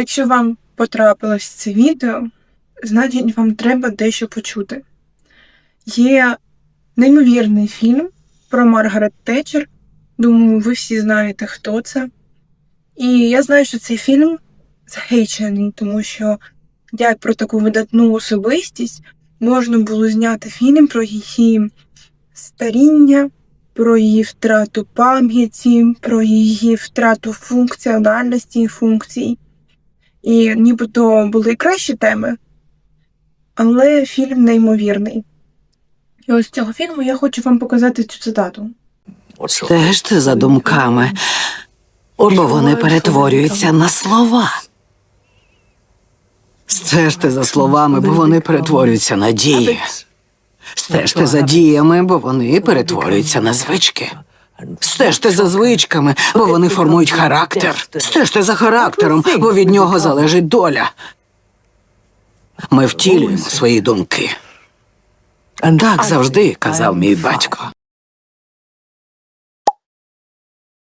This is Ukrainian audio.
Якщо вам потрапилось це відео, значить вам треба дещо почути. Є неймовірний фільм про Маргарет Тетчер. Думаю, ви всі знаєте, хто це. І я знаю, що цей фільм захейчений, тому що як про таку видатну особистість можна було зняти фільм про її старіння, про її втрату пам'яті, про її втрату функціональності і функцій. І нібито були кращі теми, але фільм неймовірний. І ось з цього фільму я хочу вам показати цю цитату. Стежте за думками, бо вони перетворюються на слова. Стежте за словами, бо вони перетворюються на дії. Стежте за діями, бо вони перетворюються на звички. Стежте за звичками, бо вони формують характер. Стежте за характером, бо від нього залежить доля. Ми втілюємо свої думки. Так завжди казав мій батько.